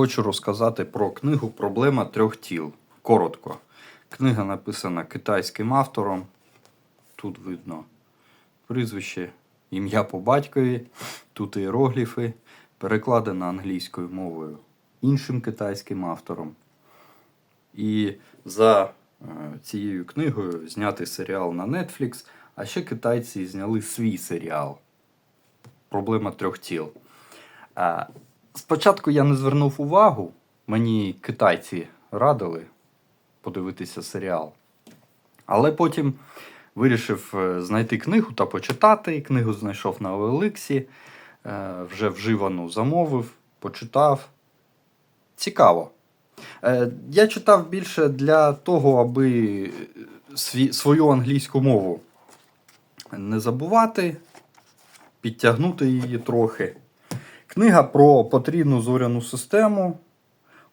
Хочу розказати про книгу Проблема трьох тіл. Коротко. Книга написана китайським автором. Тут видно прізвище, ім'я по батькові, тут іерогліфи, перекладена англійською мовою іншим китайським автором. І за е, цією книгою знятий серіал на Netflix, а ще китайці зняли свій серіал Проблема трьох тіл. Спочатку я не звернув увагу, мені китайці радили подивитися серіал. Але потім вирішив е, знайти книгу та почитати. Книгу знайшов на OLX, е, вже вживану замовив, почитав. Цікаво. Е, Я читав більше для того, аби свою англійську мову не забувати, підтягнути її трохи. Книга про потрібну зоряну систему,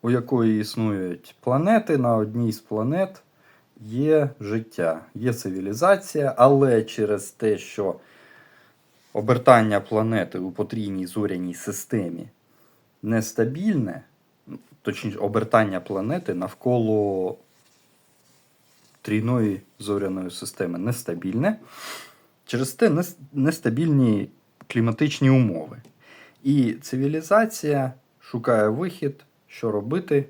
у якої існують планети. На одній з планет є життя, є цивілізація, але через те, що обертання планети у потрійній зоряній системі нестабільне, точніше, обертання планети навколо трійної зоряної системи нестабільне, через те нестабільні кліматичні умови. І цивілізація шукає вихід, що робити,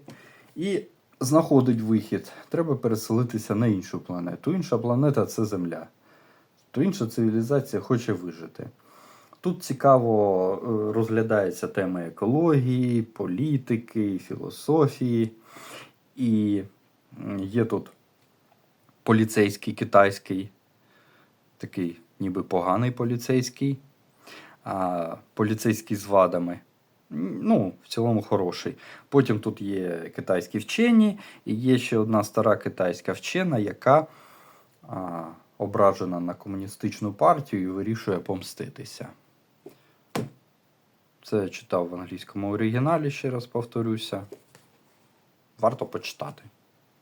і знаходить вихід. Треба переселитися на іншу планету. Інша планета це Земля. То інша цивілізація хоче вижити. Тут цікаво е, розглядається тема екології, політики, філософії. І є тут поліцейський китайський, такий ніби поганий поліцейський, а, поліцейський з вадами. Ну, в цілому хороший. Потім тут є китайські вчені, і є ще одна стара китайська вчена, яка а, ображена на комуністичну партію і вирішує помститися. Це я читав в англійському оригіналі, ще раз повторюся. Варто почитати.